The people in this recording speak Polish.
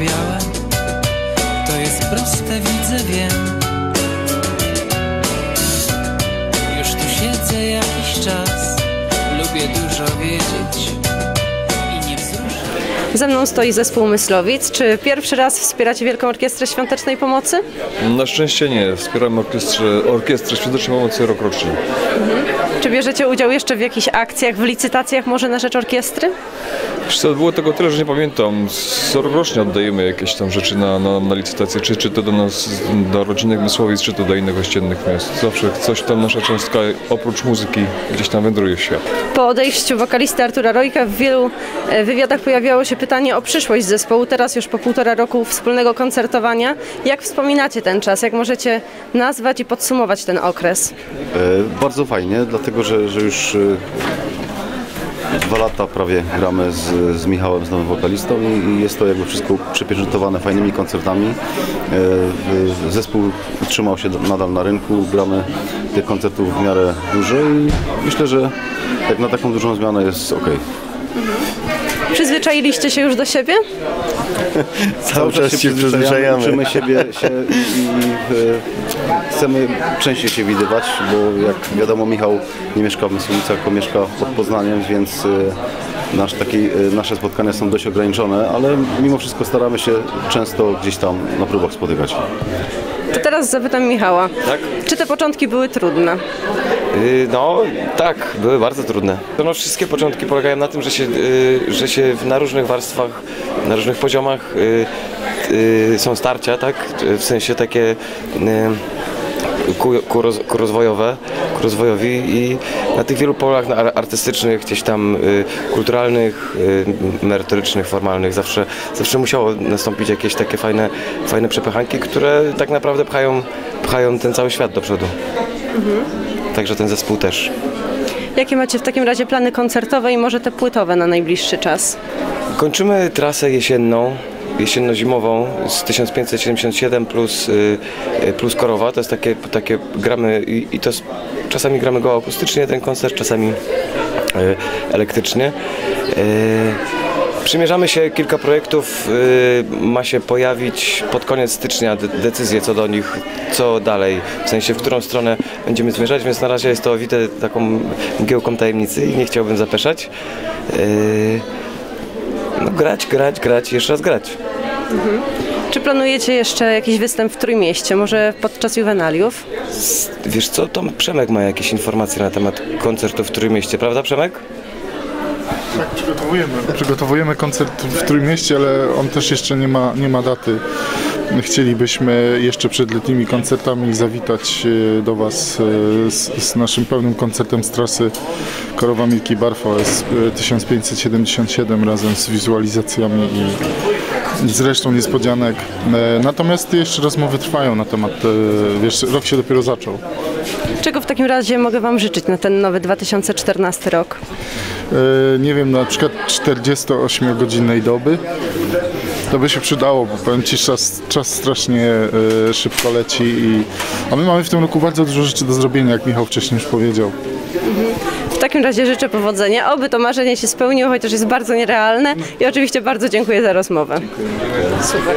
białe To jest proste, widzę, wiem Już tu siedzę jakiś czas Lubię dużo wiedzieć I nie wzruszę Ze mną stoi zespół Myslowic. Czy pierwszy raz wspieracie Wielką Orkiestrę Świątecznej Pomocy? Na szczęście nie. Wspieramy orkiestrę, orkiestrę Świątecznej Pomocy rok rocznie. Czy bierzecie udział jeszcze w jakichś akcjach, w licytacjach może na rzecz orkiestry? Wiesz co, było tego tyle, że nie pamiętam. Rocznie oddajemy jakieś tam rzeczy na, na, na licytację, czy, czy to do nas, do rodzinnych Mysłowic, czy to do innych ościennych miast. Zawsze coś tam nasza cząstka, oprócz muzyki, gdzieś tam wędruje w świat. Po odejściu wokalisty Artura Rojka w wielu e, wywiadach pojawiało się pytanie o przyszłość zespołu. Teraz już po półtora roku wspólnego koncertowania. Jak wspominacie ten czas? Jak możecie nazwać i podsumować ten okres? E, Bardzo fajnie, dlatego że, że już e, dwa lata prawie gramy z, z Michałem, z nowym wokalistą i, i jest to jakby wszystko przypieczętowane fajnymi koncertami. E, Zespół utrzymał się nadal na rynku, gramy tych koncertów w miarę dużo i myślę, że jak na taką dużą zmianę jest ok. Przyzwyczailiście się już do siebie? Cały czas się przyzwyczajamy. Uczymy siebie się i, i e, chcemy częściej się widywać, bo jak wiadomo Michał nie mieszka w Mysłowicach, tylko mieszka pod Poznaniem, więc e, nasz taki, e, nasze spotkania są dość ograniczone, ale mimo wszystko staramy się często gdzieś tam na próbach spotykać. To teraz zapytam Michała. Tak? Czy te początki były trudne? Y, No tak, były bardzo trudne. No, wszystkie początki polegają na tym, że się, y, że się na różnych warstwach, na różnych poziomach y, y, są starcia, tak? W sensie takie y, ku, ku, roz, ku rozwojowe, ku rozwojowi i na tych wielu polach na- artystycznych, gdzieś tam y, kulturalnych, y, merytorycznych, formalnych zawsze, zawsze musiało nastąpić jakieś takie fajne, fajne przepychanki, które tak naprawdę pchają, pchają ten cały świat do przodu. Także ten zespół też. Jakie macie w takim razie plany koncertowe i może te płytowe na najbliższy czas? Kończymy trasę jesienną, jesienno-zimową z 1577 plus, y, y, plus Korowa. To jest takie, takie gramy i, i to czasami gramy go akustycznie ten koncert, czasami y, elektrycznie. Przymierzamy się, kilka projektów ma się pojawić pod koniec stycznia, de- decyzje co do nich, co dalej, w sensie w którą stronę będziemy zmierzać, więc na razie jest to owite taką mgiełką tajemnicy i nie chciałbym zapeszać. Grać, grać, grać i jeszcze raz grać. Czy planujecie jeszcze jakiś występ w Trójmieście, może podczas juwenaliów? Wiesz co, Tom Przemek ma jakieś informacje na temat koncertu w Trójmieście, prawda Przemek? Tak, przygotowujemy. Przygotowujemy koncert w Trójmieście, ale on też jeszcze nie ma, nie ma daty. Chcielibyśmy jeszcze przed letnimi koncertami zawitać e, do Was e, z, z naszym pełnym koncertem z trasy Korowa Milki Barfos e, 1577 razem z wizualizacjami i z resztą niespodzianek. E, Natomiast jeszcze rozmowy trwają na temat, e, wiesz, rok się dopiero zaczął. Czego w takim razie mogę Wam życzyć na ten nowy 2014 rok? E, nie wiem, na przykład 48-godzinnej doby. To by się przydało, bo powiem Ci, czas, czas strasznie e, szybko leci i a my mamy w tym roku bardzo dużo rzeczy do zrobienia, jak Michał wcześniej już powiedział. W takim razie życzę powodzenia, oby to marzenie się spełniło, chociaż jest bardzo nierealne i oczywiście bardzo dziękuję za rozmowę. Super.